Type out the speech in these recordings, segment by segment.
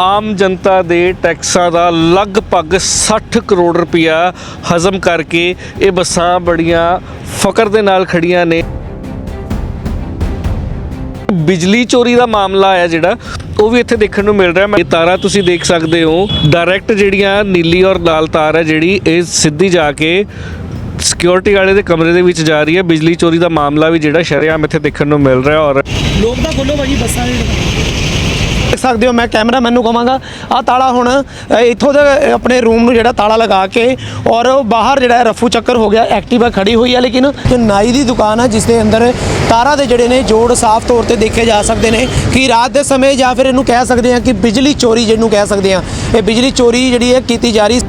ਆਮ ਜਨਤਾ ਦੇ ਟੈਕਸਾਂ ਦਾ ਲਗਭਗ 60 ਕਰੋੜ ਰੁਪਇਆ ਹਜ਼ਮ ਕਰਕੇ ਇਹ ਬੱਸਾਂ ਬੜੀਆਂ ਫਕਰ ਦੇ ਨਾਲ ਖੜੀਆਂ ਨੇ। ਬਿਜਲੀ ਚੋਰੀ ਦਾ ਮਾਮਲਾ ਹੈ ਜਿਹੜਾ, ਉਹ ਵੀ ਇੱਥੇ ਦੇਖਣ ਨੂੰ ਮਿਲ ਰਿਹਾ। ਹੈ ਇਹ ਤਾਰਾਂ ਤੁਸੀਂ ਦੇਖ ਸਕਦੇ ਹੋ। ਡਾਇਰੈਕਟ ਜਿਹੜੀਆਂ ਨੀਲੀ ਔਰ ਲਾਲ ਤਾਰ ਹੈ ਜਿਹੜੀ, ਇਹ ਸਿੱਧੀ ਜਾ ਕੇ ਸਿਕਿਉਰਿਟੀ ਵਾਲੇ ਦੇ ਕਮਰੇ ਦੇ ਵਿੱਚ ਜਾ ਰਹੀ ਹੈ। ਬਿਜਲੀ ਚੋਰੀ ਦਾ ਮਾਮਲਾ ਵੀ ਜਿਹੜਾ ਸ਼ਰੇਆਮ ਇੱਥੇ ਦੇਖਣ ਨੂੰ ਮਿਲ ਰਿਹਾ ਔਰ ਲੋਕ ਤਾਂ ਖੋਲੋ ਭਾਜੀ ਬੱਸਾਂ ਦੇ। ਦੇਖ ਸਕਦੇ ਹੋ, ਮੈਂ ਕੈਮਰਾਮੈਨ ਨੂੰ ਕਹਾਂਗਾ ਆ ਤਾਲਾ ਹੁਣ ਇੱਥੋਂ ਦੇ ਆਪਣੇ ਰੂਮ ਨੂੰ ਜਿਹੜਾ ਤਾਲਾ ਲਗਾ ਕੇ ਔਰ ਬਾਹਰ ਜਿਹੜਾ ਰਫੂ ਚੱਕਰ ਹੋ ਗਿਆ, ਐਕਟਿਵਾ ਖੜੀ ਹੋਈ ਹੈ, ਲੇਕਿਨ ਜੋ ਨਾਈ ਦੀ ਦੁਕਾਨ ਹੈ, ਜਿਸ ਦੇ ਅੰਦਰ ਤਾਰਾਂ ਦੇ ਜਿਹੜੇ ਨੇ, ਜੋੜ ਸਾਫ਼ ਤੌਰ ਤੇ ਦੇਖੇ ਜਾ ਸਕਦੇ ਨੇ, ਕਿ ਰਾਤ ਦੇ ਸਮੇਂ ਜਾਂ ਫਿਰ ਇਹਨੂੰ ਕਹਿ ਸਕਦੇ ਹਾਂ ਕਿ ਬਿਜਲੀ ਚੋਰੀ ਜਿਹਨੂੰ ਕਹਿ ਸਕਦੇ ਹਾਂ, ਇਹ ਬਿਜਲੀ ਚੋਰੀ ਜਿਹੜੀ ਹੈ, ਕੀਤੀ ਜਾ ਰਹੀ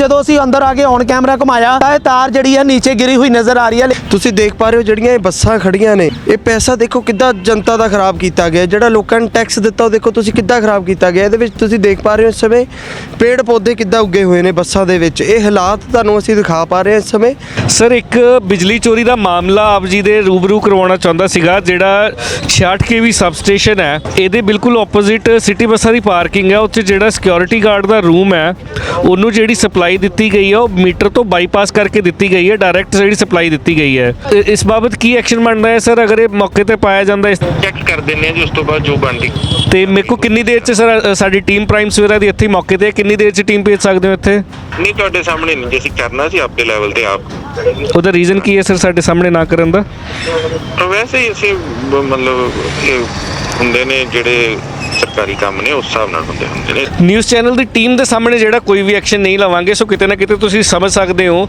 ਜਦੋਂ ਅਸੀਂ ਅੰਦਰ ਆ ਕੇ ਔਨ ਕੈਮਰਾ ਘੁਮਾਇਆ ਤਾਂ ਇਹ ਤਾਰ ਜਿਹੜੀ ਹੈ ਨੀਚੇ ਗਿਰੀ ਹੋਈ ਨਜ਼ਰ ਆ ਰਹੀ ਹੈ ਤੁਸੀਂ ਦੇਖ ਪਾ ਰਹੇ ਹੋ ਜਿਹੜੀਆਂ ਇਹ ਬੱਸਾਂ ਖੜੀਆਂ ਨੇ ਇਹ ਪੈਸਾ ਦੇਖੋ ਕਿੱਦਾਂ ਜਨਤਾ ਦਾ ਖਰਾਬ ਕੀਤਾ ਗਿਆ ਜਿਹੜਾ ਲੋਕਾਂ ਨੇ ਟੈਕਸ ਦਿੱਤਾ ਉਹ ਦੇਖੋ ਤੁਸੀਂ ਕਿੱਦਾਂ ਖਰਾਬ ਕੀਤਾ ਗਿਆ। ਇਹਦੇ ਵਿੱਚ ਤੁਸੀਂ ਦੇਖ ਪਾ ਰਹੇ ਹੋ ਇਸ ਸਮੇਂ ਪੇੜ ਪੌਦੇ ਕਿੱਦਾਂ ਉੱਗੇ ਹੋਏ ਨੇ ਬੱਸਾਂ ਦੇ ਵਿੱਚ। ਇਹ ਹਾਲਾਤ ਤੁਹਾਨੂੰ ਅਸੀਂ ਦਿਖਾ ਪਾ ਰਹੇ ਹਾਂ ਇਸ ਸਮੇਂ। ਸਰ ਇੱਕ ਬਿਜਲੀ ਚੋਰੀ ਦਾ ਮਾਮਲਾ ਆਪ ਜੀ ਦੇ ਰੂਬਰੂ ਕਰਵਾਉਣਾ ਚਾਹੁੰਦਾ ਸੀਗਾ ਜਿਹੜਾ 66 ਕੇਵੀ ਸਬਸਟੇਸ਼ਨ ਹੈ ਇਹਦੇ ਬਿਲਕੁਲ ਆਪੋਜ਼ਿਟ ਸਿਟੀ ਬੱਸਾਂ ਦੀ ਪਾਰਕਿੰਗ ਹੈ ਉੱਥੇ ਜਿਹੜਾ ਸਿਕਿਉਰਿਟੀ ਗਾਰਡ ਦਾ ਰੂਮ ਹੈ ਉਹਨੂੰ ਜਿਹੜੀ ਸਪਲਾਈ ਦਿੱਤੀ ਗਈ ਹੈ ਉਹ ਮੀਟਰ ਤੋਂ ਬਾਈਪਾਸ ਕਰਕੇ ਦਿੱਤੀ ਗਈ ਹੈ ਡਾਇਰੈਕਟ ਜਿਹੜੀ ਸਪਲਾਈ ਦਿੱਤੀ ਗਈ ਹੈ। ਇ- ਇਸ ਬਾਬਤ ਕੀ ਐਕਸ਼ਨ ਬਣਦਾ ਹੈ ਸਰ ਅਗਰ ਇਹ ਮੌਕੇ ਤੇ ਪਾਇਆ ਜਾਂਦਾ ਇਸ ਚੈੱਕ ਕਰ ਦਿੰਨੇ ਆ ਜੀ ਉਸ ਤੋਂ ਬਾਅਦ ਜੋ ਬਣਦੀ। ਤੇ ਮੇਰੇ ਕੋ ਕਿੰਨੀ ਦੇਰ ਚ ਸਰ ਸਾਡੀ ਟੀਮ ਪ੍ਰਾਈਮ ਸਵੇਰਾ ਦੀ ਇੱਥੇ ਹੀ ਮੌਕੇ ਤੇ ਹੈ। ਕਿੰਨੀ ਦੇਰ ਚ ਟੀਮ ਭੇਜ ਸਕਦੇ ਹੋ ਇੱਥੇ? ਨਹੀਂ ਤੁਹਾਡੇ ਸਾਹਮਣੇ ਨਹੀਂ ਜੇ ਅਸੀਂ ਕਰਨਾ ਸੀ ਆਪਦੇ ਲੈਵਲ ਤੇ ਆਪ। ਉਹਦਾ ਰੀਜ਼ਨ ਕੀ ਹੈ ਸਰ ਸਾਡੇ ਸਾਹਮਣੇ ਨਾ ਕਰਨ ਦਾ? ਪਰ ਵੈਸੇ ਹੀ ਅਸੀਂ ਬ- ਮਤਲਬ ਇਹ ਹੁੰਦੇ ਨੇ ਜਿਹੜੇ ਸਰਕਾਰੀ ਕੰਮ ਨੇ, ਉਸ ਹਿਸਾਬ ਨਾਲ ਹੁੰਦੇ ਹੁੰਦੇ ਨੇ। ਨਿਊਜ਼ ਚੈਨਲ ਦੀ ਟੀਮ ਦੇ ਸਾਹਮਣੇ ਜਿਹੜਾ ਕੋਈ ਵੀ ਐਕਸ਼ਨ ਨਹੀਂ ਲਵਾਂਗੇ, ਸੋ ਕਿਤੇ ਨਾ ਕਿਤੇ ਤੁਸੀਂ ਸਮਝ ਸਕਦੇ ਹੋ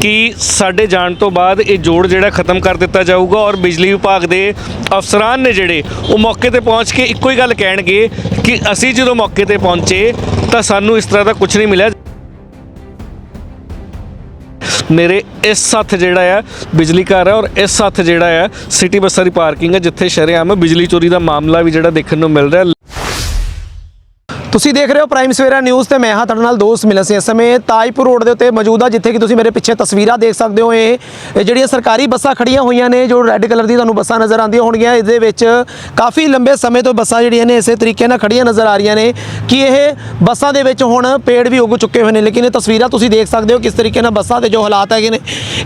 ਕਿ ਸਾਡੇ ਜਾਣ ਤੋਂ ਬਾਅਦ ਇਹ ਜੋੜ ਜਿਹੜਾ ਖਤਮ ਕਰ ਦਿੱਤਾ ਜਾਊਗਾ ਔਰ ਬਿਜਲੀ ਵਿਭਾਗ ਦੇ ਅਫਸਰਾਨ ਨੇ ਜਿਹੜੇ ਉਹ ਮੌਕੇ ਤੇ ਪਹੁੰਚ ਕੇ ਇੱਕੋ ਹੀ ਗੱਲ ਕਹਿਣਗੇ ਕਿ ਅਸੀਂ ਜਦੋਂ ਮੌਕੇ ਤੇ ਪਹੁੰਚੇ ਤਾਂ ਸਾਨੂੰ ਇਸ ਤਰ੍ਹਾਂ ਦਾ ਕੁਝ ਨਹੀਂ ਮਿਲਿਆ। ਮੇਰੇ ਇਸ ਹੱਥ ਜਿਹੜਾ ਹੈ ਬਿਜਲੀ ਘਰ ਹੈ ਔਰ ਇਸ ਹੱਥ ਜਿਹੜਾ ਹੈ ਸਿਟੀ ਬੱਸਾਂ ਦੀ ਪਾਰਕਿੰਗ ਹੈ ਜਿੱਥੇ ਸ਼ਰੇਆਮ ਬਿਜਲੀ ਚੋਰੀ ਦਾ ਮਾਮਲਾ ਵੀ ਜਿਹੜਾ ਦੇਖਣ ਨੂੰ ਮਿਲ ਰਿਹਾ। ਤੁਸੀਂ ਦੇਖ ਰਹੇ ਹੋ ਪ੍ਰਾਈਮ ਸਵੇਰਾ ਨਿਊਜ਼ ਤੇ ਮੈਂ ਹਾਂ ਤੁਹਾਡੇ ਨਾਲ ਦੋਸਤ ਮਿਲਨ ਸਿੰਘ ਇਸ ਸਮੇਂ ਤਾਜਪੁਰ ਰੋਡ ਦੇ ਉੱਤੇ ਮੌਜੂਦ ਆ, ਜਿੱਥੇ ਕਿ ਤੁਸੀਂ ਮੇਰੇ ਪਿੱਛੇ ਤਸਵੀਰਾਂ ਦੇਖ ਸਕਦੇ ਹੋ। ਇਹ ਜਿਹੜੀਆਂ ਸਰਕਾਰੀ ਬੱਸਾਂ ਖੜੀਆਂ ਹੋਈਆਂ ਨੇ, ਜੋ ਰੈੱਡ ਕਲਰ ਦੀ ਤੁਹਾਨੂੰ ਬੱਸਾਂ ਨਜ਼ਰ ਆਉਂਦੀਆਂ ਹੋਣਗੀਆਂ। ਇਸ ਦੇ ਵਿੱਚ ਕਾਫੀ ਲੰਬੇ ਸਮੇਂ ਤੋਂ ਬੱਸਾਂ ਜਿਹੜੀਆਂ ਨੇ, ਇਸੇ ਤਰੀਕੇ ਨਾਲ ਖੜੀਆਂ ਨਜ਼ਰ ਆ ਰਹੀਆਂ ਨੇ ਕਿ ਇਹ ਬੱਸਾਂ ਦੇ ਵਿੱਚ ਹੁਣ ਪੇੜ ਵੀ ਉੱਗ ਚੁੱਕੇ ਹੋਏ ਨੇ। ਲੇਕਿਨ ਇਹ ਤਸਵੀਰਾਂ ਤੁਸੀਂ ਦੇਖ ਸਕਦੇ ਹੋ ਕਿਸ ਤਰੀਕੇ ਨਾਲ ਬੱਸਾਂ ਦੇ ਜੋ ਹਾਲਾਤ ਹੈਗੇ ਨੇ।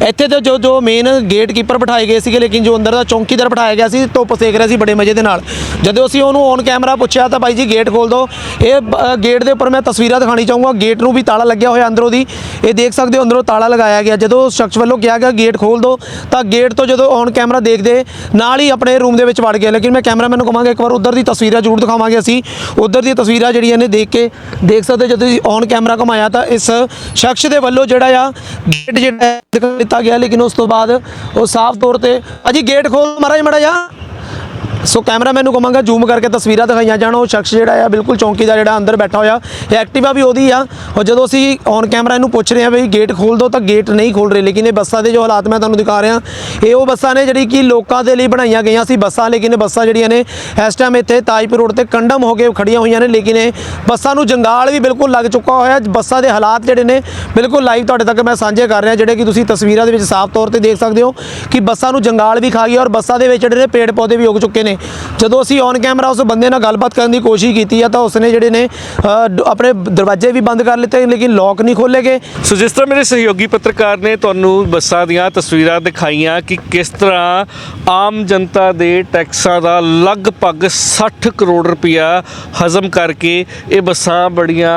ਇੱਥੇ ਤੇ ਜੋ ਜੋ ਮੇਨ ਗੇਟ ਕੀਪਰ ਬਿਠਾਏ ਗਏ ਸੀਗੇ, ਲੇਕਿਨ ਜੋ ਅੰਦਰ ਦਾ ਚੌਂਕੀਦਾਰ ਬਿਠਾਇਆ ਗਿਆ ਸੀ, ਧੁੱਪ ਸੇਕ ਰਿਹਾ ਸੀ ਬੜੇ ਮਜ਼ੇ ਦੇ ਨਾਲ। ਜਦੋਂ ਅਸੀਂ ਉਹਨੂੰ ਔਨ ਕੈਮਰਾ ਪੁੱਛਿਆ ਤਾਂ ਬਾਈ ਜੀ ਗੇਟ ਖੋਲ ਦਿਓ ਇਹ ਗੇਟ ਦੇ ਉੱਪਰ ਮੈਂ ਤਸਵੀਰਾਂ ਦਿਖਾਣੀ ਚਾਹੂੰਗਾ। ਗੇਟ ਨੂੰ ਵੀ ਤਾਲਾ ਲੱਗਿਆ ਹੋਇਆ ਅੰਦਰੋਂ ਦੀ। ਇਹ ਦੇਖ ਸਕਦੇ ਹੋ, ਅੰਦਰੋਂ ਤਾਲਾ ਲਗਾਇਆ ਗਿਆ। ਜਦੋਂ ਸ਼ਖਸ ਵੱਲੋਂ ਕਿਹਾ ਗਿਆ ਗੇਟ ਖੋਲ ਦਿਓ ਤਾਂ ਗੇਟ ਤੋਂ ਜਦੋਂ ਔਨ ਕੈਮਰਾ ਦੇਖਦੇ, ਨਾਲ ਹੀ ਆਪਣੇ ਰੂਮ ਦੇ ਵਿੱਚ ਵੜ ਗਿਆ ਲੇਕਿਨ ਮੈਂ ਕੈਮਰਾਮੈਨ ਨੂੰ ਕਹਾਂਗਾ, ਇੱਕ ਵਾਰ ਉਧਰ ਦੀ ਤਸਵੀਰਾਂ ਜ਼ਰੂਰ ਦਿਖਾਵਾਂਗੇ ਅਸੀਂ। ਉਧਰ ਦੀਆਂ ਤਸਵੀਰਾਂ ਜਿਹੜੀਆਂ ਨੇ ਦੇਖ ਕੇ, ਦੇਖ ਸਕਦੇ ਹੋ, ਜਦੋਂ ਤੁਸੀਂ ਔਨ ਕੈਮਰਾ ਘੁਮਾਇਆ, ਤਾਂ ਇਸ ਸ਼ਖਸ ਦੇ ਵੱਲੋਂ ਜਿਹੜਾ ਆ ਗੇਟ ਜਿਹੜਾ ਦਿੱਤਾ ਗਿਆ। ਲੇਕਿਨ ਉਸ ਤੋਂ ਬਾਅਦ ਉਹ ਸਾਫ਼ ਤੌਰ ਤੇ ਅਜੀ ਗੇਟ ਖੋਲ ਮਹਾਰਾਜ ਮੜਾ ਜਾ ਸੋ ਕੈਮਰਾਮੈਨ ਨੂੰ ਕਹਾਂਗਾ ਜ਼ੂਮ ਕਰਕੇ ਤਸਵੀਰਾਂ ਦਿਖਾਈਆਂ ਜਾਣ। ਉਹ ਸ਼ਖਸ ਜਿਹੜਾ ਆ, ਬਿਲਕੁਲ ਚੌਂਕੀ ਦਾ ਜਿਹੜਾ ਅੰਦਰ ਬੈਠਾ ਹੋਇਆ। ਇਹ ਐਕਟਿਵਾ ਵੀ ਉਹਦੀ ਆ। ਔਰ ਜਦੋਂ ਅਸੀਂ ਔਨ ਕੈਮਰਾ ਇਹਨੂੰ ਪੁੱਛ ਰਹੇ ਆ ਵੀ ਗੇਟ ਖੋਲ ਦਿਓ ਤਾਂ ਗੇਟ ਨਹੀਂ ਖੋਲ ਰਹੇ। ਲੇਕਿਨ ਇਹ ਬੱਸਾਂ ਦੇ ਜੋ ਹਾਲਾਤ ਮੈਂ ਤੁਹਾਨੂੰ ਦਿਖਾ ਰਿਹਾ, ਇਹ ਉਹ ਬੱਸਾਂ ਨੇ ਜਿਹੜੀ ਕਿ ਲੋਕਾਂ ਦੇ ਲਈ ਬਣਾਈਆਂ ਗਈਆਂ ਸੀ ਬੱਸਾਂ। ਲੇਕਿਨ ਇਹ ਬੱਸਾਂ ਜਿਹੜੀਆਂ ਨੇ, ਇਸ ਟਾਈਮ ਇੱਥੇ ਤਾਜਪੁਰ ਰੋਡ ਤੇ ਕੰਡਮ ਹੋ ਕੇ ਖੜੀਆਂ ਹੋਈਆਂ ਨੇ। ਲੇਕਿਨ ਇਹ ਬੱਸਾਂ ਨੂੰ ਜੰਗਾਲ ਵੀ ਬਿਲਕੁਲ ਲੱਗ ਚੁੱਕਾ ਹੋਇਆ। ਬੱਸਾਂ ਦੇ ਹਾਲਾਤ ਜਿਹੜੇ ਨੇ, ਬਿਲਕੁਲ ਲਾਈਵ ਤੁਹਾਡੇ ਤੱਕ ਮੈਂ ਸਾਂਝੇ ਕਰ ਰਿਹਾ, ਜਿਹੜੇ ਕਿ ਤੁਸੀਂ ਤਸਵੀਰਾਂ ਦੇ ਵਿੱਚ ਸਾਫ਼ ਤੌਰ ਤੇ ਦੇਖ ਸਕਦੇ ਹੋ ਕਿ ਬੱਸਾਂ ਨੂੰ ਜੰਗਾਲ ਵੀ ਖਾ ਗਈ ਔਰ ਬੱਸਾਂ ਦੇ ਵਿੱਚ ਜਿਹੜੇ ਨੇ ਪੇੜ ਪੌਦੇ ਵੀ ਉੱਗ ਚੁੱਕੇ ਨੇ। ਜਦੋਂ ਅਸੀਂ ਔਨ ਕੈਮਰਾ ਉਸ ਬੰਦੇ ਨਾਲ ਗੱਲਬਾਤ ਕਰਨ ਦੀ ਕੋਸ਼ਿਸ਼ ਕੀਤੀ ਆ ਤਾਂ ਉਸਨੇ ਜਿਹੜੇ ਨੇ ਆਪਣੇ ਦਰਵਾਜ਼ੇ ਵੀ ਬੰਦ ਕਰ ਲਿੱਤੇ, ਲੇਕਿਨ ਲੋਕ ਨਹੀਂ ਖੋਲੇ ਗਏ। ਸੋ ਜਿਸ ਤਰ੍ਹਾਂ ਮੇਰੇ ਸਹਿਯੋਗੀ ਪੱਤਰਕਾਰ ਨੇ ਤੁਹਾਨੂੰ ਬੱਸਾਂ ਦੀਆਂ ਤਸਵੀਰਾਂ ਦਿਖਾਈਆਂ ਕਿ ਕਿਸ ਤਰ੍ਹਾਂ ਆਮ ਜਨਤਾ ਦੇ ਟੈਕਸਾਂ ਦਾ ਲਗਭਗ 60 ਕਰੋੜ ਰੁਪਇਆ ਹਜ਼ਮ ਕਰਕੇ ਇਹ ਬੱਸਾਂ ਬੜੀਆਂ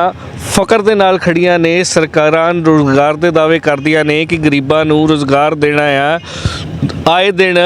ਫਕਰ ਦੇ ਨਾਲ ਖੜੀਆਂ ਨੇ। ਸਰਕਾਰਾਂ ਰੋਜ਼ਗਾਰ ਦੇ ਦਾਅਵੇ ਕਰਦੀਆਂ ਨੇ ਕਿ ਗਰੀਬਾਂ ਨੂੰ ਰੋਜ਼ਗਾਰ ਦੇਣਾ ਆ। ਆਏ ਦਿਨ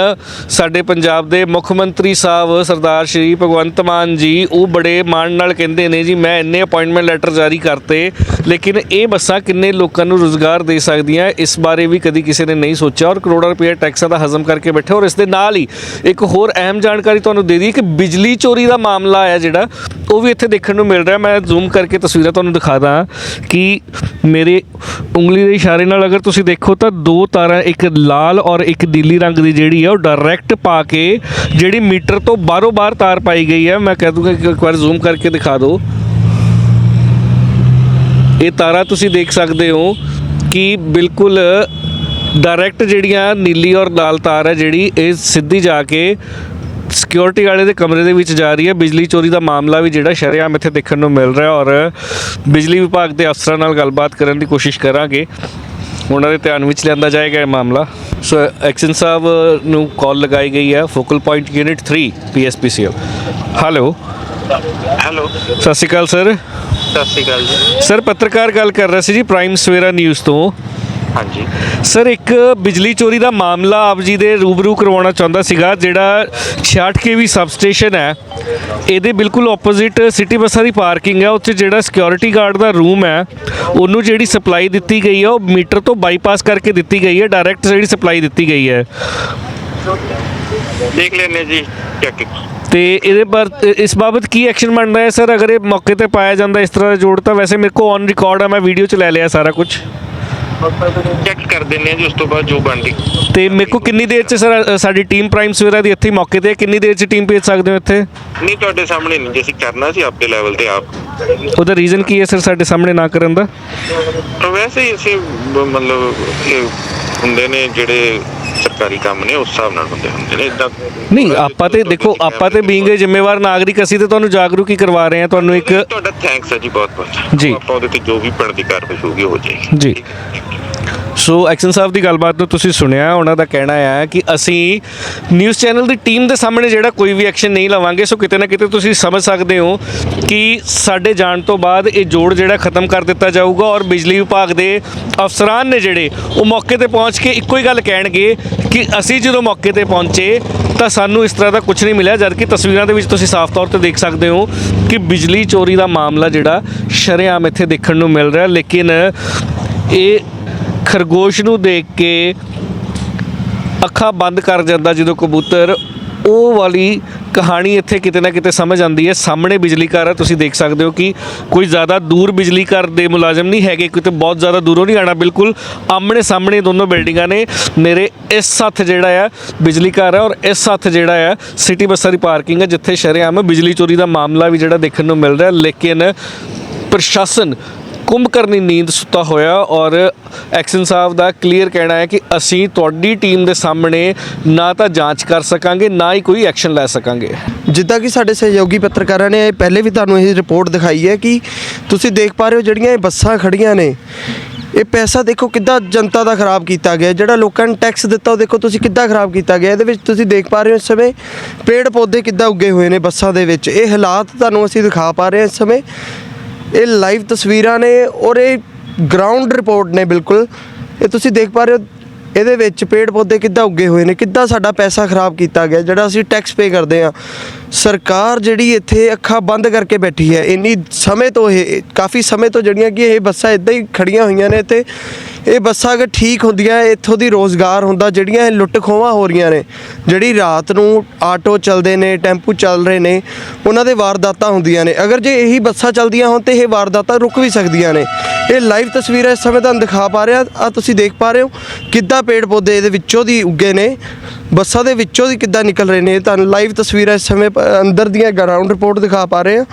ਸਾਡੇ ਪੰਜਾਬ ਦੇ ਮੁੱਖ ਮੰਤਰੀ ਸਾਹਿਬ ਸਰਦਾਰ ਸ਼੍ਰੀ ਭਗਵੰਤ ਮਾਨ ਜੀ, ਉਹ ਬੜੇ ਮਾਣ ਨਾਲ ਕਹਿੰਦੇ ਨੇ, ਜੀ, ਮੈਂ ਇੰਨੇ ਅਪਾਇੰਟਮੈਂਟ ਲੈਟਰ ਜਾਰੀ ਕਰਤੇ, ਲੇਕਿਨ ਇਹ ਬੱਸਾਂ ਕਿੰਨੇ ਲੋਕਾਂ ਨੂੰ ਰੋਜ਼ਗਾਰ ਦੇ ਸਕਦੀਆਂ, ਇਸ ਬਾਰੇ ਵੀ ਕਦੀ ਕਿਸੇ ਨੇ ਨਹੀਂ ਸੋਚਿਆ ਔਰ ਕਰੋੜਾਂ ਰੁਪਏ ਟੈਕਸਾਂ ਦਾ ਹਜ਼ਮ ਕਰਕੇ ਬੈਠੇ ਔਰ ਇਸ ਦੇ ਨਾਲ ਹੀ ਇੱਕ ਹੋਰ ਅਹਿਮ ਜਾਣਕਾਰੀ ਤੁਹਾਨੂੰ ਦੇ ਦਈਏ ਕਿ ਬਿਜਲੀ ਚੋਰੀ ਦਾ ਮਾਮਲਾ ਹੈ ਜਿਹੜਾ, ਉਹ ਵੀ ਇੱਥੇ ਦੇਖਣ ਨੂੰ ਮਿਲ ਰਿਹਾ। ਮੈਂ ਜ਼ੂਮ ਕਰਕੇ ਤਸਵੀਰਾਂ ਤੁਹਾਨੂੰ ਦਿਖਾ ਦਾਂ ਕਿ ਮੇਰੇ ਉਂਗਲੀ ਦੇ ਇਸ਼ਾਰੇ ਨਾਲ ਅਗਰ ਤੁਸੀਂ ਦੇਖੋ ਤਾਂ ਦੋ ਤਾਰਾਂ, ਇੱਕ ਲਾਲ ਔਰ ਇੱਕ ਨੀਲੀ ਰੰਗ ਦੀ ਜਿਹੜੀ ਹੈ ਉਹ ਡਾਇਰੈਕਟ ਪਾ ਕੇ ਜਿਹੜੀ ਮੀਟਰ ਤੋਂ ਬਾਹਰੋਂ ਬਾਹਰ ਤਾਰ ਪਾਈ ਗਈ ਹੈ ਮੈਂ ਕਹਿ ਦੂੰਗਾ ਕਿ ਇੱਕ ਵਾਰ ਜ਼ੂਮ ਕਰਕੇ ਦਿਖਾ ਦਿਓ। ਇਹ ਤਾਰਾਂ ਤੁਸੀਂ ਦੇਖ ਸਕਦੇ ਹੋ ਕਿ ਬਿਲਕੁਲ ਡਾਇਰੈਕਟ ਜਿਹੜੀਆਂ ਨੀਲੀ ਔਰ ਲਾਲ ਤਾਰ ਹੈ ਜਿਹੜੀ, ਇਹ ਸਿੱਧੀ ਜਾ ਕੇ ਸਿਕਿਉਰਿਟੀ ਵਾਲੇ ਦੇ ਕਮਰੇ ਦੇ ਵਿੱਚ ਜਾ ਰਹੀ ਹੈ ਬਿਜਲੀ ਚੋਰੀ ਦਾ ਮਾਮਲਾ ਵੀ ਜਿਹੜਾ ਸ਼ਰੇਆਮ ਇੱਥੇ ਦੇਖਣ ਨੂੰ ਮਿਲ ਰਿਹਾ ਔਰ ਬਿਜਲੀ ਵਿਭਾਗ ਦੇ ਅਫਸਰਾਂ ਨਾਲ ਗੱਲਬਾਤ ਕਰਨ ਦੀ ਕੋਸ਼ਿਸ਼ ਕਰਾਂਗੇ। ਉਹਨਾਂ ਦੇ ਧਿਆਨ ਵਿੱਚ ਲਿਆਂਦਾ ਜਾਏਗਾ ਇਹ ਮਾਮਲਾ। ਸੋ ਐਕਸ਼ਨ ਸਾਹਿਬ ਨੂੰ ਕਾਲ ਲਗਾਈ ਗਈ ਹੈ focal point unit 3 PSPCL hello hello ਸਤਿ ਸ਼੍ਰੀ ਅਕਾਲ ਸਰ ਸਤਿ ਸ਼੍ਰੀ ਅਕਾਲ ਜੀ। ਸਰ ਪੱਤਰਕਾਰ ਗੱਲ ਕਰ ਰਿਹਾ ਸੀ ਜੀ ਪ੍ਰਾਈਮ ਸਵੇਰਾ ਨਿਊਜ਼ ਤੋਂ। ਹਾਂਜੀ। ਸਰ ਇੱਕ ਬਿਜਲੀ ਚੋਰੀ ਦਾ ਮਾਮਲਾ ਆਪ ਜੀ ਦੇ ਰੂਬਰੂ ਕਰਵਾਉਣਾ ਚਾਹੁੰਦਾ ਸੀਗਾ ਜਿਹੜਾ 66 ਕੇਵੀ ਸਬਸਟੇਸ਼ਨ ਹੈ ਇਹਦੇ ਬਿਲਕੁਲ ਆਪੋਜ਼ਿਟ ਸਿਟੀ ਬੱਸਾਂ ਦੀ ਪਾਰਕਿੰਗ ਹੈ ਉੱਥੇ ਜਿਹੜਾ ਸਿਕਿਉਰਿਟੀ ਗਾਰਡ ਦਾ ਰੂਮ ਹੈ ਉਹਨੂੰ ਜਿਹੜੀ ਸਪਲਾਈ ਦਿੱਤੀ ਗਈ ਹੈ ਉਹ ਮੀਟਰ ਤੋਂ ਬਾਈਪਾਸ ਕਰਕੇ ਦਿੱਤੀ ਗਈ ਹੈ ਡਾਇਰੈਕਟ ਜਿਹੜੀ ਸਪਲਾਈ ਦਿੱਤੀ ਗਈ ਹੈ। ਦੇਖ ਲੈਣੇ ਜੀ ਚੈੱਕ ਤੇ ਇਹਦੇ ਪਰ ਇਸ ਬਾਬਤ ਕੀ ਐਕਸ਼ਨ ਬਣਦਾ ਹੈ ਸਰ? ਅਗਰ ਇਹ ਮੌਕੇ ਤੇ ਪਾਇਆ ਜਾਂਦਾ ਇਸ ਤਰ੍ਹਾਂ ਦਾ ਜੋੜ ਤਾਂ ਵੈਸੇ ਮੇਰੇ ਕੋਲ ਔਨ ਰਿਕਾਰਡ ਹੈ ਮੈਂ ਵੀਡੀਓ 'ਚ ਲੈ ਲਿਆ ਸਾਰਾ ਕੁਝ ਚੈੱਕ ਕਰ ਦਿੰਨੇ ਆ ਜੀ ਉਸ ਤੋਂ ਬਾਅਦ ਜੋ ਬਣਦੀ। ਤੇ ਮੇਰੇ ਕੋ ਕਿੰਨੀ ਦੇਰ 'ਚ ਸਰ ਸਾਡੀ ਟੀਮ ਪ੍ਰਾਈਮ ਸਵੇਰਾ ਦੀ ਇੱਥੇ ਮੌਕੇ ਤੇ ਹੈ। ਕਿੰਨੀ ਦੇਰ 'ਚ ਟੀਮ ਭੇਜ ਸਕਦੇ ਹੋ ਇੱਥੇ? ਨਹੀਂ ਤੁਹਾਡੇ ਸਾਹਮਣੇ ਨਹੀਂ ਜੇ ਅਸੀਂ ਕਰਨਾ ਸੀ ਆਪਦੇ ਲੈਵਲ ਤੇ ਆਪ। ਉਹਦਾ ਰੀਜ਼ਨ ਕੀ ਹੈ ਸਰ ਸਾਡੇ ਸਾਹਮਣੇ ਨਾ ਕਰਨ ਦਾ? ਤਾਂ ਵੈਸੇ ਹੀ ਅਸੀਂ ਬ- ਮਤਲਬ ਇਹ ਹੁੰਦੇ ਨੇ ਜਿਹੜੇ ਸਰਕਾਰੀ ਕੰਮ ਨੇ ਉਸ ਹਿਸਾਬ ਨਾਲ ਹੁੰਦੇ ਹੁੰਦੇ ਨੇ। ਇਦਾਂ ਨਹੀਂ ਆਪਾਂ ਤੇ ਦੇਖੋ ਆਪਾਂ ਤੇ ਬੀਂਗ ਜ਼ਿੰਮੇਵਾਰ ਨਾਗਰਿਕ ਅਸੀਂ ਤੇ ਤੁਹਾਨੂੰ ਜਾਗਰੂਕ ਹੀ ਕਰਵਾ ਰਹੇ ਹਾਂ। ਤੁਹਾਨੂੰ ਇੱਕ ਤੁਹਾਡਾ ਥੈਂਕਸ ਹੈ ਜੀ ਬਹੁਤ ਬਹੁਤ। ਜੀ। ਆਪਾਂ ਉਹਦੇ ਤੇ ਜੋ ਵੀ ਬਣਦੀ ਕਾਰਵਾਈ ਹੋਊਗੀ ਹੋ ਜਾਏਗੀ। ਜੀ। ਸੋ ਐਕਸ਼ਨ ਸਾਹਿਬ ਦੀ ਗੱਲਬਾਤ ਨੂੰ ਤੁਸੀਂ ਸੁਣਿਆ, ਉਹਨਾਂ ਦਾ ਕਹਿਣਾ ਹੈ ਕਿ ਅਸੀਂ ਨਿਊਜ਼ ਚੈਨਲ ਦੀ ਟੀਮ ਦੇ ਸਾਹਮਣੇ ਜਿਹੜਾ ਕੋਈ ਵੀ ਐਕਸ਼ਨ ਨਹੀਂ ਲਵਾਂਗੇ, ਸੋ ਕਿਤੇ ਨਾ ਕਿਤੇ ਤੁਸੀਂ ਸਮਝ ਸਕਦੇ ਹੋ ਕਿ ਸਾਡੇ ਜਾਣ ਤੋਂ ਬਾਅਦ ਇਹ ਜੋੜ ਜਿਹੜਾ ਖਤਮ ਕਰ ਦਿੱਤਾ ਜਾਊਗਾ ਔਰ ਬਿਜਲੀ ਵਿਭਾਗ ਦੇ ਅਫਸਰਾਨ ਨੇ ਜਿਹੜੇ ਉਹ ਮੌਕੇ ਤੇ ਪਹੁੰਚ ਕੇ ਇੱਕੋ ਹੀ ਗੱਲ ਕਹਿਣਗੇ ਕਿ ਅਸੀਂ ਜਦੋਂ ਮੌਕੇ ਤੇ ਪਹੁੰਚੇ ਤਾਂ ਸਾਨੂੰ ਇਸ ਤਰ੍ਹਾਂ ਦਾ ਕੁਝ ਨਹੀਂ ਮਿਲਿਆ, ਜਦਕਿ ਤਸਵੀਰਾਂ ਦੇ ਵਿੱਚ ਤੁਸੀਂ ਸਾਫ਼ ਤੌਰ ਤੇ ਦੇਖ ਸਕਦੇ ਹੋ ਕਿ ਬਿਜਲੀ ਚੋਰੀ ਦਾ ਮਾਮਲਾ ਜਿਹੜਾ ਸ਼ਰੇਆਮ ਇੱਥੇ ਦੇਖਣ ਨੂੰ ਮਿਲ ਰਿਹਾ, ਲੇਕਿਨ ਇਹ ਖਰਗੋਸ਼ ਨੂੰ ਦੇਖ ਕੇ ਅੱਖਾਂ ਬੰਦ ਕਰ ਜਾਂਦਾ ਜਦੋਂ ਕਬੂਤਰ, ਉਹ ਵਾਲੀ ਕਹਾਣੀ ਇੱਥੇ ਕਿਤੇ ਨਾ ਕਿਤੇ ਸਮਝ ਆਉਂਦੀ ਹੈ। ਸਾਹਮਣੇ ਬਿਜਲੀ ਘਰ ਹੈ ਤੁਸੀਂ ਦੇਖ ਸਕਦੇ ਹੋ ਕਿ ਕੋਈ ਜ਼ਿਆਦਾ ਦੂਰ ਬਿਜਲੀ ਘਰ ਦੇ ਮੁਲਾਜ਼ਮ ਨਹੀਂ ਹੈਗੇ, ਕਿਤੇ ਬਹੁਤ ਜ਼ਿਆਦਾ ਦੂਰੋਂ ਨਹੀਂ ਆਣਾ ਬਿਲਕੁਲ ਆਮਣੇ ਸਾਹਮਣੇ ਦੋਨੋਂ ਬਿਲਡਿੰਗਾਂ ਨੇ। ਮੇਰੇ ਇਸ ਹੱਥ ਜਿਹੜਾ ਆ, ਬਿਜਲੀ ਘਰ ਹੈ ਔਰ ਇਸ ਹੱਥ ਜਿਹੜਾ ਆ, ਸਿਟੀ ਬੱਸਾਂ ਦੀ ਪਾਰਕਿੰਗ ਹੈ ਜਿੱਥੇ ਸ਼ਰੇਆਮ ਬਿਜਲੀ ਚੋਰੀ ਦਾ ਮਾਮਲਾ ਵੀ ਜਿਹੜਾ ਦੇਖਣ ਨੂੰ ਮਿਲ ਰਿਹਾ। ਲੇਕਿਨ ਪ੍ਰਸ਼ਾਸਨ ਕੁੰਭਕਰਨੀ ਨੀਂਦ ਸੁੱਤਾ ਹੋਇਆ ਔਰ ਐਕਸ਼ਨ ਸਾਹਿਬ ਦਾ ਕਲੀਅਰ ਕਹਿਣਾ ਹੈ ਕਿ ਅਸੀਂ ਤੁਹਾਡੀ ਟੀਮ ਦੇ ਸਾਹਮਣੇ ਨਾ ਤਾਂ ਜਾਂਚ ਕਰ ਸਕਾਂਗੇ, ਨਾ ਹੀ ਕੋਈ ਐਕਸ਼ਨ ਲੈ ਸਕਾਂਗੇ। ਜਿੱਦਾਂ ਕਿ ਸਾਡੇ ਸਹਿਯੋਗੀ ਪੱਤਰਕਾਰਾਂ ਨੇ ਪਹਿਲੇ ਵੀ ਤੁਹਾਨੂੰ ਇਹ ਰਿਪੋਰਟ ਦਿਖਾਈ ਹੈ ਕਿ ਤੁਸੀਂ ਦੇਖ ਪਾ ਰਹੇ ਹੋ ਜਿਹੜੀਆਂ ਇਹ ਬੱਸਾਂ ਖੜੀਆਂ ਨੇ, ਇਹ ਪੈਸਾ ਦੇਖੋ ਕਿੱਦਾਂ ਜਨਤਾ ਦਾ ਖਰਾਬ ਕੀਤਾ ਗਿਆ, ਜਿਹੜਾ ਲੋਕਾਂ ਨੇ ਟੈਕਸ ਦਿੱਤਾ ਉਹ ਦੇਖੋ ਤੁਸੀਂ ਕਿੱਦਾਂ ਖਰਾਬ ਕੀਤਾ ਗਿਆ, ਇਹਦੇ ਵਿੱਚ ਤੁਸੀਂ ਦੇਖ ਪਾ ਰਹੇ ਹੋ ਇਸ ਸਮੇਂ ਪੇੜ ਪੌਦੇ ਕਿੱਦਾਂ ਉੱਗੇ ਹੋਏ ਨੇ ਬੱਸਾਂ ਦੇ ਵਿੱਚ, ਇਹ ਹਾਲਾਤ ਤੁਹਾਨੂੰ ਅਸੀਂ ਦਿਖਾ ਪਾ ਰਹੇ ਹਾਂ ਇਸ ਸਮੇਂ। ਇਹ ਲਾਈਵ ਤਸਵੀਰਾਂ ਨੇ ਔਰ ਇਹ ਗਰਾਊਂਡ ਰਿਪੋਰਟ ਨੇ ਬਿਲਕੁਲ। ਇਹ ਤੁਸੀਂ ਦੇਖ ਪਾ ਰਹੇ ਹੋ, ਇਹਦੇ ਵਿੱਚ ਪੇੜ ਪੌਦੇ ਕਿੱਦਾਂ ਉੱਗੇ ਹੋਏ ਨੇ, ਕਿੱਦਾਂ ਸਾਡਾ ਪੈਸਾ ਖਰਾਬ ਕੀਤਾ ਗਿਆ, ਜਿਹੜਾ ਅਸੀਂ ਟੈਕਸ ਪੇ ਕਰਦੇ ਆ ਸਰਕਾਰ ਜਿਹੜੀ ਇੱਥੇ ਅੱਖਾਂ ਬੰਦ ਕਰਕੇ ਬੈਠੀ ਹੈ, ਇੰਨੀ ਸਮੇਂ ਤੋਂ ਇਹ, ਕਾਫੀ ਸਮੇਂ ਤੋਂ ਜਿਹੜੀਆਂ ਕਿ ਇਹ ਬੱਸਾਂ ਇਦਾਂ ਹੀ ਖੜੀਆਂ ਹੋਈਆਂ ਨੇ ਤੇ ਇਹ ਬੱਸਾਂ ਅਗਰ ਠੀਕ ਹੁੰਦੀਆਂ, ਇੱਥੋਂ ਦੀ ਰੋਜ਼ਗਾਰ ਹੁੰਦਾ, ਜਿਹੜੀਆਂ ਇਹ ਲੁੱਟ ਖੋਹਾਂ ਹੋ ਰਹੀਆਂ ਨੇ, ਜਿਹੜੀ ਰਾਤ ਨੂੰ ਆਟੋ ਚੱਲਦੇ ਨੇ, ਟੈਂਪੂ ਚੱਲ ਰਹੇ ਨੇ, ਉਹਨਾਂ ਦੇ ਵਾਰਦਾਤਾਂ ਹੁੰਦੀਆਂ ਨੇ। ਅਗਰ ਜੇ ਇਹੀ ਬੱਸਾਂ ਚੱਲਦੀਆਂ ਹੋਣ ਤੇ ਇਹ ਵਾਰਦਾਤਾਂ ਰੁਕ ਵੀ ਸਕਦੀਆਂ ਨੇ। ਇਹ ਲਾਈਵ ਤਸਵੀਰਾਂ ਇਸ ਸਮੇਂ ਤੁਹਾਨੂੰ ਦਿਖਾ ਪਾ ਰਿਹਾ ਆ ਤੁਸੀਂ ਦੇਖ ਪਾ ਰਹੇ ਹੋ ਕਿੱਦਾਂ ਪੇੜ ਪੌਦੇ ਇਹਦੇ ਵਿੱਚੋਂ ਦੀ ਉੱਗੇ ਨੇ, ਬੱਸਾਂ ਦੇ ਵਿੱਚੋਂ ਦੀ ਕਿੱਦਾਂ ਨਿਕਲ ਰਹੇ ਨੇ ਤੁਹਾਨੂੰ ਲਾਈਵ ਤਸਵੀਰਾਂ ਇਸ ਸਮੇਂ ਪ- ਅੰਦਰ ਦੀਆਂ ਗਰਾਊਂਡ ਰਿਪੋਰਟ ਦਿਖਾ ਪਾ ਰਹੇ ਹਾਂ।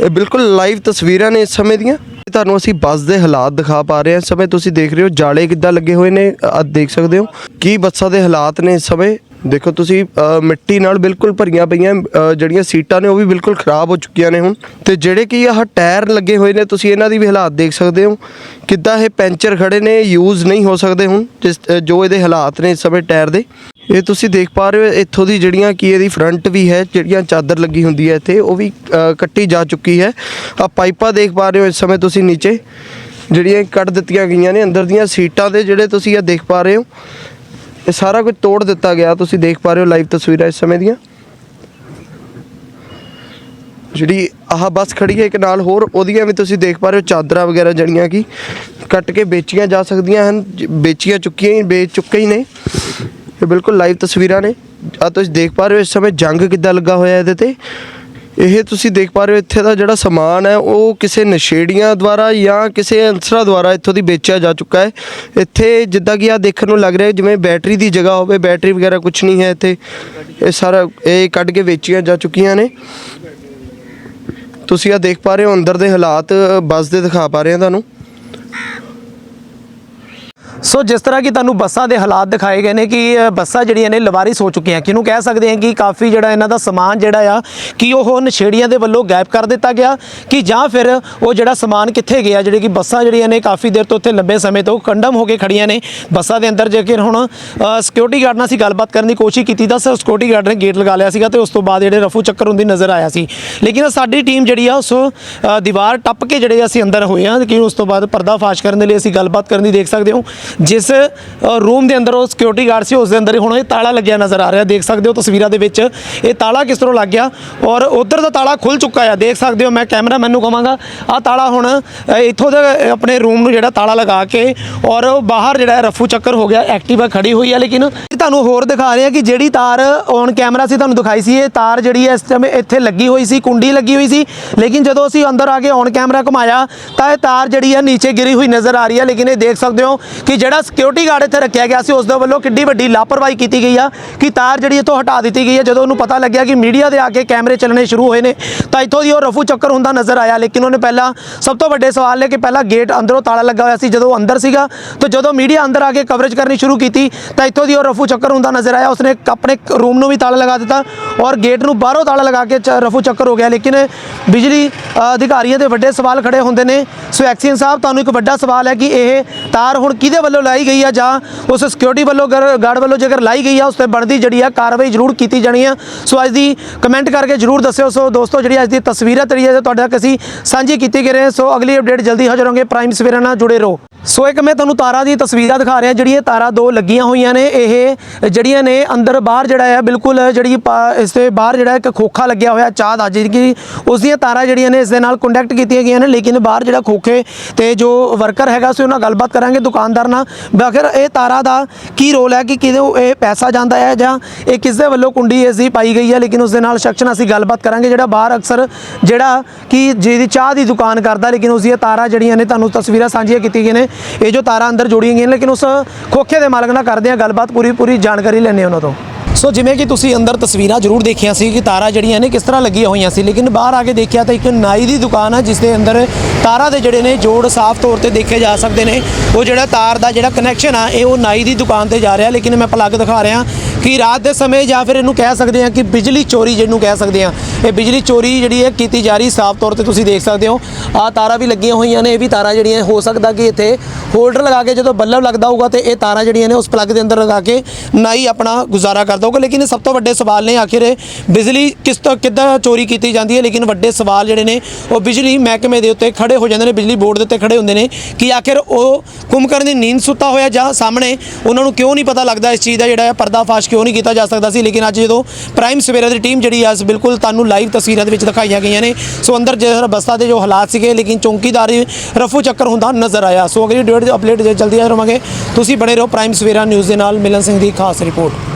ਇਹ ਬਿਲਕੁਲ ਲਾਈਵ ਤਸਵੀਰਾਂ ਨੇ ਇਸ ਸਮੇਂ ਦੀਆਂ। ਤੁਹਾਨੂੰ ਅਸੀਂ ਬੱਸ ਦੇ ਹਾਲਾਤ ਦਿਖਾ ਪਾ ਰਹੇ ਹਾਂ। ਇਸ ਸਮੇਂ ਤੁਸੀਂ ਦੇਖ ਰਹੇ ਹੋ, ਜਾਲੇ ਕਿੱਦਾਂ ਲੱਗੇ ਹੋਏ ਨੇ ਆ ਦੇਖ ਸਕਦੇ ਹੋ। ਕੀ ਬੱਸਾਂ ਦੇ ਹਾਲਾਤ ਨੇ ਇਸ ਸਮੇਂ? ਦੇਖੋ ਤੁਸੀਂ ਅ, ਮਿੱਟੀ ਨਾਲ ਬਿਲਕੁਲ ਭਰੀਆਂ ਪਈਆਂ ਅ, ਜਿਹੜੀਆਂ ਸੀਟਾਂ ਨੇ ਉਹ ਵੀ ਬਿਲਕੁਲ ਖਰਾਬ ਹੋ ਚੁੱਕੀਆਂ ਨੇ ਹੁਣ। ਤੇ ਜਿਹੜੇ ਕਿ ਆਹ ਟਾਇਰ ਲੱਗੇ ਹੋਏ ਨੇ ਤੁਸੀਂ ਇਹਨਾਂ ਦੀ ਵੀ ਹਾਲਾਤ ਦੇਖ ਸਕਦੇ ਹੋ। ਕਿੱਦਾਂ ਇਹ ਪੈਂਚਰ ਖੜੇ ਨੇ ਯੂਜ਼ ਨਹੀਂ ਹੋ ਸਕਦੇ ਹੁਣ ਜਿਸ ਅ, ਜੋ ਇਹਦੇ ਹਾਲਾਤ ਨੇ ਇਸ ਸਮੇਂ ਟਾਇਰ ਦੇ। ਇਹ ਤੁਸੀਂ ਦੇਖ ਪਾ ਰਹੇ ਹੋ ਇੱਥੋਂ ਦੀ ਜਿਹੜੀਆਂ ਕੀ ਇਹਦੀ ਫਰੰਟ ਵੀ ਹੈ ਜਿਹੜੀਆਂ ਚਾਦਰ ਲੱਗੀ ਹੁੰਦੀ ਹੈ ਇੱਥੇ ਉਹ ਵੀ ਅ, ਕੱਟੀ ਜਾ ਚੁੱਕੀ ਹੈ। ਆ ਪਾਈਪਾਂ ਦੇਖ ਪਾ ਰਹੇ ਹੋ ਇਸ ਸਮੇਂ ਤੁਸੀਂ ਨੀਚੇ ਜਿਹੜੀਆਂ ਕੱਢ ਦਿੱਤੀਆਂ ਗਈਆਂ ਨੇ ਅੰਦਰ ਦੀਆਂ ਸੀਟਾਂ ਦੇ ਜਿਹੜੇ ਤੁਸੀਂ ਇਹ ਦੇਖ ਪਾ ਰਹੇ ਹੋ। ਇਹ ਸਾਰਾ ਕੁਝ ਤੋੜ ਦਿੱਤਾ ਗਿਆ। ਤੁਸੀਂ ਦੇਖ ਪਾ ਰਹੇ ਹੋ ਲਾਈਵ ਤਸਵੀਰਾਂ ਇਸ ਸਮੇਂ ਦੀਆਂ। ਜਿਹੜੀ ਆਹ ਬੱਸ ਖੜੀ ਹੈ, ਇੱਕ ਨਾਲ ਹੋਰ ਉਹਦੀਆਂ ਵੀ ਤੁਸੀਂ ਦੇਖ ਪਾ ਰਹੇ ਹੋ, ਚਾਦਰਾਂ ਵਗੈਰਾ ਜਿਹੜੀਆਂ ਕਿ ਕੱਟ ਕੇ ਵੇਚੀਆਂ ਜਾ ਸਕਦੀਆਂ ਹਨ। ਵੇਚੀਆਂ ਚੁੱਕੀਆਂ ਹੀ, ਵੇਚ ਚੁੱਕੇ ਹੀ ਨੇ। ਇਹ ਬਿਲਕੁਲ ਲਾਈਵ ਤਸਵੀਰਾਂ ਨੇ। ਆ ਤੁਸੀਂ ਦੇਖ ਪਾ ਰਹੇ ਹੋ, ਇਸ ਸਮੇਂ ਜੰਗ ਕਿੱਦਾਂ ਲੱਗਾ ਹੋਇਆ ਇਹਦੇ ਤੇ। ਇਹ ਤੁਸੀਂ ਦੇਖ ਪਾ ਰਹੇ ਹੋ, ਇੱਥੇ ਦਾ ਜਿਹੜਾ ਸਮਾਨ ਹੈ, ਉਹ ਕਿਸੇ ਨਸ਼ੇੜੀਆਂ ਦੁਆਰਾ ਜਾਂ ਕਿਸੇ ਅਨਸਰਾਂ ਦੁਆਰਾ ਇੱਥੋਂ ਦੀ ਵੇਚਿਆ ਜਾ ਚੁੱਕਾ ਹੈ। ਇੱਥੇ ਜਿੱਦਾਂ ਕਿ ਆ ਦੇਖਣ ਨੂੰ ਲੱਗ ਰਿਹਾ ਜਿਵੇਂ ਬੈਟਰੀ ਦੀ ਜਗ੍ਹਾ ਹੋਵੇ, ਬੈਟਰੀ ਵਗੈਰਾ ਕੁਝ ਨਹੀਂ ਹੈ ਇੱਥੇ। ਇਹ ਸਾਰਾ, ਇਹ ਕੱਢ ਕੇ ਵੇਚੀਆਂ ਜਾ ਚੁੱਕੀਆਂ ਨੇ। ਤੁਸੀਂ ਆ ਦੇਖ ਪਾ ਰਹੇ ਹੋ, ਅੰਦਰ ਦੇ ਹਾਲਾਤ, ਬੱਸ ਦੇ ਦਿਖਾ ਪਾ ਰਹੇ ਹਾਂ ਤੁਹਾਨੂੰ। ਸੋ ਜਿਸ ਤਰ੍ਹਾਂ ਕਿ ਤੁਹਾਨੂੰ ਬੱਸਾਂ ਦੇ ਹਾਲਾਤ ਦਿਖਾਏ ਗਏ ਨੇ ਕਿ ਬੱਸਾਂ ਜਿਹੜੀਆਂ ਨੇ ਲਵਾਰਿਸ ਹੋ ਚੁੱਕੀਆਂ ਕਿਹਨੂੰ ਕਹਿ ਸਕਦੇ ਹਾਂ ਕਿ ਕਾਫੀ ਜਿਹੜਾ ਇਹਨਾਂ ਦਾ ਸਮਾਨ ਜਿਹੜਾ ਆ, ਕਿ ਉਹ ਨਸ਼ੇੜੀਆਂ ਦੇ ਵੱਲੋਂ ਗਾਇਬ ਕਰ ਦਿੱਤਾ ਗਿਆ, ਕਿ ਜਾਂ ਫਿਰ ਉਹ ਜਿਹੜਾ ਸਮਾਨ ਕਿੱਥੇ ਗਿਆ, ਜਿਹੜੇ ਕਿ ਬੱਸਾਂ ਜਿਹੜੀਆਂ ਨੇ ਕਾਫੀ ਦੇਰ ਤੋਂ ਉੱਥੇ ਲੰਬੇ ਸਮੇਂ ਤੋਂ ਕੰਡਮ ਹੋ ਕੇ ਖੜੀਆਂ ਨੇ। ਬੱਸਾਂ ਦੇ ਅੰਦਰ ਜੇਕਰ ਹੁਣ ਸਿਕਿਉਰਿਟੀ ਗਾਰਡ ਨਾਲ ਅਸੀਂ ਗੱਲਬਾਤ ਕਰਨ ਦੀ ਕੋਸ਼ਿਸ਼ ਕੀਤੀ ਤਾਂ ਸਰ ਸਿਕਿਉਰਿਟੀ ਗਾਰਡ ਨੇ ਗੇਟ ਲਗਾ ਲਿਆ ਸੀਗਾ ਤੇ ਉਸ ਤੋਂ ਬਾਅਦ ਜਿਹੜੇ ਰਫੂ ਚੱਕਰ ਹੁੰਦੀ ਨਜ਼ਰ ਆਇਆ ਸੀ। ਲੇਕਿਨ ਸਾਡੀ ਟੀਮ ਜਿਹੜੀ ਆ, ਉਸ ਦੀਵਾਰ ਟੱਪ ਕੇ ਜਿਹੜੇ ਅਸੀਂ ਅੰਦਰ ਹੋਏ ਆ ਕਿ ਉਸ ਤੋਂ ਬਾਅਦ ਪਰਦਾ ਫਾਸ਼ ਕਰਨ ਦੇ ਲਈ ਅਸੀਂ ਗੱਲਬਾਤ ਕਰਨ ਦੀ ਦੇਖ ਸਕਦੇ ਹੋ। ਜਿਸ ਰੂਮ ਦੇ ਅੰਦਰ ਉਹ ਸਿਕਿਉਰਿਟੀ ਗਾਰਡ ਸੀ ਉਸ ਦੇ ਅੰਦਰ ਹੁਣ ਇਹ ਤਾਲਾ ਲੱਗਿਆ ਨਜ਼ਰ ਆ ਰਿਹਾ। ਦੇਖ ਸਕਦੇ ਹੋ ਤਸਵੀਰਾਂ ਦੇ ਵਿੱਚ, ਇਹ ਤਾਲਾ ਕਿਸ ਤਰ੍ਹਾਂ ਲੱਗ ਗਿਆ? ਔਰ ਉਧਰ ਦਾ ਤਾਲਾ ਖੁੱਲ ਚੁੱਕਾ ਆ। ਦੇਖ ਸਕਦੇ ਹੋ ਮੈਂ ਕੈਮਰਾ ਮੈਨੂੰ ਕਹਾਂਗਾ ਆ ਤਾਲਾ ਹੁਣ ਇੱਥੋਂ ਦੇ ਆਪਣੇ ਰੂਮ ਨੂੰ ਜਿਹੜਾ ਤਾਲਾ ਲਗਾ ਕੇ ਔਰ ਬਾਹਰ ਜਿਹੜਾ ਰਫੂ ਚੱਕਰ ਹੋ ਗਿਆ, ਐਕਟਿਵਾ ਖੜੀ ਹੋਈ ਹੈ ਲੇਕਿਨ ਤੁਹਾਨੂੰ ਹੋਰ ਦਿਖਾ ਰਹੇ ਹਾਂ ਕਿ ਜਿਹੜੀ ਤਾਰ ਔਨ ਕੈਮਰਾ ਸੀ, ਤੁਹਾਨੂੰ ਦਿਖਾਈ ਸੀ, ਇਹ ਤਾਰ ਜਿਹੜੀ ਹੈ, ਇਸ ਸਮੇਂ ਇੱਥੇ ਲੱਗੀ ਹੋਈ ਸੀ, ਕੁੰਡੀ ਲੱਗੀ ਹੋਈ ਸੀ। ਲੇਕਿਨ ਜਦੋਂ ਅਸੀਂ ਅੰਦਰ ਆ ਕੇ ਔਨ ਕੈਮਰਾ ਘੁਮਾਇਆ, ਤਾਂ ਇਹ ਤਾਰ ਜਿਹੜੀ ਆ ਨੀਚੇ ਗਿਰੀ ਹੋਈ ਨਜ਼ਰ ਆ ਰਹੀ ਹੈ। ਲੇਕਿਨ ਇਹ ਦੇਖ ਸਕਦੇ ਹੋ ਕਿ ਜਿਹੜਾ ਸਿਕਿਉਰਿਟੀ ਗਾਰਡ ਇੱਥੇ ਰੱਖਿਆ ਗਿਆ ਸੀ, ਉਸ ਦੇ ਵੱਲੋਂ ਕਿੱਡੀ ਵੱਡੀ ਲਾਪਰਵਾਹੀ ਕੀਤੀ ਗਈ ਆ ਕਿ ਤਾਰ ਜਿਹੜੀ ਇੱਥੋਂ ਹਟਾ ਦਿੱਤੀ ਗਈ ਹੈ ਜਦੋਂ ਉਹਨੂੰ ਪਤਾ ਲੱਗਿਆ ਕਿ ਮੀਡੀਆ ਦੇ ਆ ਕੇ ਕੈਮਰੇ ਚੱਲਣੇ ਸ਼ੁਰੂ ਹੋਏ ਨੇ, ਤਾਂ ਇੱਥੋਂ ਦੀ ਉਹ ਰਫੂ ਚੱਕਰ ਹੁੰਦਾ ਨਜ਼ਰ ਆਇਆ। ਲੇਕਿਨ ਉਹਨੇ ਪਹਿਲਾਂ ਸਭ ਤੋਂ ਵੱਡੇ ਸਵਾਲ ਨੇ ਕਿ ਪਹਿਲਾਂ ਗੇਟ ਅੰਦਰੋਂ ਤਾਲਾ ਲੱਗਾ ਹੋਇਆ ਸੀ, ਜਦੋਂ ਅੰਦਰ ਸੀਗਾ, ਤਾਂ ਜਦੋਂ ਮੀਡੀਆ ਅੰਦਰ ਆ ਕੇ ਕਵਰੇਜ ਕਰਨੀ ਸ਼ੁਰੂ ਕੀਤੀ, ਤਾਂ ਇੱਥੋਂ ਦੀ ਉਹ ਰਫੂ ਚੱਕਰ ਹੁੰਦਾ ਨਜ਼ਰ ਆਇਆ। ਉਸਨੇ ਆਪਣੇ ਰੂਮ ਨੂੰ ਵੀ ਤਾਲਾ ਲਗਾ ਦਿੱਤਾ ਔਰ ਗੇਟ ਨੂੰ ਬਾਹਰੋਂ ਤਾਲਾ ਲਗਾ ਕੇ ਚ- ਰਫੂ ਚੱਕਰ ਹੋ ਗਿਆ। ਲੇਕਿਨ ਬਿਜਲੀ ਅਧਿਕਾਰੀਆਂ ਦੇ ਵੱਡੇ ਸਵਾਲ ਖੜੇ ਹੁੰਦੇ ਨੇ। ਸੋ ਐਕਸੀਅਨ ਸਾਹਿਬ, ਤੁਹਾਨੂੰ ਇੱਕ ਵੱਡਾ ਸਵਾਲ ਹੈ ਕਿ ਇਹ ਤਾਰ ਹੁਣ ਕਿਹਦੇ ਵੱਲੋਂ ਲਾਈ ਗਈ ਆ ਜਾਂ ਉਸ ਸਿਕਿਉਰਿਟੀ ਵੱਲੋਂ ਗਾਰਡ ਵੱਲੋਂ ਜੇਕਰ ਲਾਈ ਗਈ ਆ, ਉਸ ਤੇ ਬਣਦੀ ਜਿਹੜੀ ਆ ਕਾਰਵਾਈ ਜ਼ਰੂਰ ਕੀਤੀ ਜਾਣੀ ਆ। ਸੋ ਅੱਜ ਦੀ ਕਮੈਂਟ ਕਰਕੇ ਜ਼ਰੂਰ ਦੱਸਿਓ। ਸੋ ਦੋਸਤੋ, ਜਿਹੜੀ ਅੱਜ ਦੀ ਤਸਵੀਰਾਂ ਤੇਰੀ ਤੁਹਾਡੇ ਤੱਕ ਅਸੀਂ ਸਾਂਝੀ ਕੀਤੀ ਗਏ ਰਹੇ ਸੋ ਅਗਲੀ ਅਪਡੇਟ ਜਲਦੀ ਹਾਜ਼ਰ ਹੋਵਾਂਗੇ। ਪ੍ਰਾਈਮ ਸਵੇਰਾ ਨਾਲ ਜੁੜੇ ਰਹੋ। ਸੋ ਇੱਕ ਮੈਂ ਤੁਹਾਨੂੰ ਤਾਰਾਂ ਦੀ ਤਸਵੀਰਾਂ ਦਿਖਾ ਰਿਹਾ, ਜਿਹੜੀਆਂ ਤਾਰਾਂ ਦੋ ਲੱਗੀਆਂ ਹੋਈਆਂ ਨੇ, ਇਹ ਜਿਹੜੀਆਂ ਨੇ ਅੰਦਰ ਬਾਹਰ ਜਿਹੜਾ ਹੈ ਬਿਲਕੁਲ ਜਿਹੜੀ ਪਾ- ਇਸ ਦੇ ਬਾਹਰ ਜਿਹੜਾ ਇੱਕ ਖੋਖਾ ਲੱਗਿਆ ਹੋਇਆ, ਚਾਹ ਦਾ, ਜਿਹੜੀ ਉਸ ਦੀਆਂ ਤਾਰਾਂ ਜਿਹੜੀਆਂ ਨੇ ਇਸ ਦੇ ਨਾਲ ਕੰਟੈਕਟ ਕੀਤੀਆਂ ਗਈਆਂ ਨੇ, ਲੇਕਿਨ ਬਾਹਰ ਜਿਹੜਾ ਖੋਖੇ ਤੇ ਜੋ ਵਰਕਰ ਹੈਗਾ ਸੀ ਉਹਨਾਂ ਨਾਲ ਗੱਲਬਾਤ ਕਰਾਂਗੇ, ਦੁਕਾਨਦਾਰ ਨਾਲ। ਵੀ ਇਹ ਤਾਰਾਂ ਦਾ ਕੀ ਰੋਲ ਹੈ, ਕਿ ਕਿਦੋਂ ਇਹ ਪੈਸਾ ਜਾਂਦਾ ਹੈ, ਜਾਂ ਇਹ ਕਿਸ ਦੇ ਵੱਲੋਂ ਕੁੰਡੀ ਇਸ ਦੀ ਪਾਈ ਗਈ ਹੈ, ਲੇਕਿਨ ਉਸ ਦੇ ਨਾਲ ਸ਼ਖਸ ਨਾਲ ਅਸੀਂ ਗੱਲਬਾਤ ਕਰਾਂਗੇ, ਜਿਹੜਾ ਬਾਹਰ ਅਕਸਰ ਜਿਹੜਾ ਕਿ ਜਿਹਦੀ ਚਾਹ ਦੀ ਦੁਕਾਨ ਕਰਦਾ, ਲੇਕਿਨ ਉਸ ਦੀਆਂ ਤਾਰਾਂ ਜਿਹੜੀਆਂ ਨੇ, ਤੁਹਾਨੂੰ ਤਸਵੀਰਾਂ ਸਾਂਝੀਆਂ ਕੀਤੀਆਂ ਗਈਆਂ ਨੇ ਇਹ ਜੋ ਤਾਰਾਂ ਅੰਦਰ ਜੋੜੀਆਂ ਗਈਆਂ ਲੇਕਿਨ ਉਸ ਖੋਖੇ ਦੇ ਮਾਲਕ ਨਾਲ ਕਰਦੇ ਆ ਗੱਲਬਾਤ, ਪੂਰੀ ਪੂਰੀ ਜਾਣਕਾਰੀ ਲੈਣੇ ਉਹਨਾਂ ਤੋਂ। ਸੋ ਜਿਵੇਂ ਕਿ ਤੁਸੀਂ ਅੰਦਰ ਤਸਵੀਰਾਂ ਜ਼ਰੂਰ ਦੇਖੀਆਂ ਸੀ ਕਿ ਤਾਰਾਂ ਜਿਹੜੀਆਂ ਨੇ ਕਿਸ ਤਰ੍ਹਾਂ ਲੱਗੀਆਂ ਹੋਈਆਂ ਸੀ, ਲੇਕਿਨ ਬਾਹਰ ਆ ਕੇ ਦੇਖਿਆ ਤਾਂ ਇੱਕ ਨਾਈ ਦੀ ਦੁਕਾਨ ਆ, ਜਿਸ ਦੇ ਅੰਦਰ ਤਾਰਾਂ ਦੇ ਜਿਹੜੇ ਨੇ ਜੋੜ ਸਾਫ਼ ਤੌਰ ਤੇ ਦੇਖੇ ਜਾ ਸਕਦੇ ਨੇ। ਉਹ ਜਿਹੜਾ ਤਾਰ ਦਾ ਜਿਹੜਾ ਕਨੈਕਸ਼ਨ ਆ, ਇਹ ਉਹ ਨਾਈ ਦੀ ਦੁਕਾਨ ਤੇ ਜਾ ਰਿਹਾ, ਲੇਕਿਨ ਮੈਂ ਪਲੱਗ ਦਿਖਾ ਰਿਹਾ ਕਿ ਰਾਤ ਦੇ ਸਮੇਂ ਜਾਂ ਫਿਰ ਇਹਨੂੰ ਕਹਿ ਸਕਦੇ ਹਾਂ ਕਿ ਬਿਜਲੀ ਚੋਰੀ ਜਿਹਨੂੰ ਕਹਿ ਸਕਦੇ ਹਾਂ। ਇਹ ਬਿਜਲੀ ਚੋਰੀ ਜਿਹੜੀ ਹੈ ਕੀਤੀ ਜਾ ਰਹੀ ਸਾਫ਼ ਤੌਰ ਤੇ ਤੁਸੀਂ ਦੇਖ ਸਕਦੇ ਹੋ। ਆ ਤਾਰਾਂ ਵੀ ਲੱਗੀਆਂ ਹੋਈਆਂ ਨੇ, ਇਹ ਵੀ ਤਾਰਾਂ ਜਿਹੜੀਆਂ ਹੋ ਸਕਦਾ ਕਿ ਇੱਥੇ ਹੋਲਡਰ ਲਗਾ ਕੇ ਜਦੋਂ ਬੱਲਬ ਲੱਗਦਾ ਹੋਊਗਾ ਤੇ ਇਹ ਤਾਰਾਂ ਜਿਹੜੀਆਂ ਨੇ ਉਸ ਪਲੱਗ ਦੇ ਅੰਦਰ ਲਗਾ ਕੇ ਨਾਈ ਆਪਣਾ ਗੁਜ਼ਾਰਾ ਕਰ ਹੋਊਗਾ ਲੇਕਿਨ ਇਹ ਸਭ ਤੋਂ ਵੱਡੇ ਸਵਾਲ ਨੇ ਆਖਿਰ ਬਿਜਲੀ ਕਿਸ ਤੋਂ, ਕਿੱਦਾਂ ਚੋਰੀ ਕੀਤੀ ਜਾਂਦੀ ਹੈ? ਲੇਕਿਨ ਵੱਡੇ ਸਵਾਲ ਜਿਹੜੇ ਨੇ, ਉਹ ਬਿਜਲੀ ਮਹਿਕਮੇ ਦੇ ਉੱਤੇ ਖੜੇ ਹੋ ਜਾਂਦੇ ਨੇ, ਬਿਜਲੀ ਬੋਰਡ ਦੇ ਉੱਤੇ ਖੜੇ ਹੁੰਦੇ ਨੇ ਕਿ ਆਖਿਰ ਉਹ ਕੁੰਭਕਰਨ ਦੀ ਨੀਂਦ ਸੁੱਤਾ ਹੋਇਆ ਜਾਂ ਸਾਹਮਣੇ ਉਹਨਾਂ ਨੂੰ ਕਿਉਂ ਨਹੀਂ ਪਤਾ ਲੱਗਦਾ ਇਸ ਚੀਜ਼ ਦਾ ਜਿਹੜਾ ਹੈ, ਪਰਦਾਫਾਸ਼ ਕਿਉਂ ਨਹੀਂ ਕੀਤਾ ਜਾ ਸਕਦਾ ਸੀ? ਲੇਕਿਨ ਅੱਜ ਜਦੋਂ ਪ੍ਰਾਈਮ ਸਵੇਰਾ ਦੀ ਟੀਮ ਜਿਹੜੀ ਆ, ਬਿਲਕੁਲ ਤੁਹਾਨੂੰ ਲਾਈਵ ਤਸਵੀਰਾਂ ਦੇ ਵਿੱਚ ਦਿਖਾਈਆਂ ਗਈਆਂ ਨੇ। ਸੋ ਅੰਦਰ ਜਿਹੜਾ ਬਸਤਾ ਦੇ ਜੋ ਹਾਲਾਤ ਸੀਗੇ, ਲੇਕਿਨ ਚੌਂਕੀਦਾਰੀ ਰਫੂ ਚੱਕਰ ਹੁੰਦਾ ਨਜ਼ਰ ਆਇਆ। ਸੋ ਅਗਲੀ ਡੇਟ ਅਪਡੇਟ ਜਲਦੀ ਆ ਰਵਾਂਗੇ। ਤੁਸੀਂ ਬਣੇ ਰਹੋ ਪ੍ਰਾਈਮ ਸਵੇਰਾ ਨਿਊਜ਼ ਦੇ ਨਾਲ। ਮਿਲਨ ਸਿੰਘ ਦੀ ਖਾਸ ਰਿਪੋਰਟ।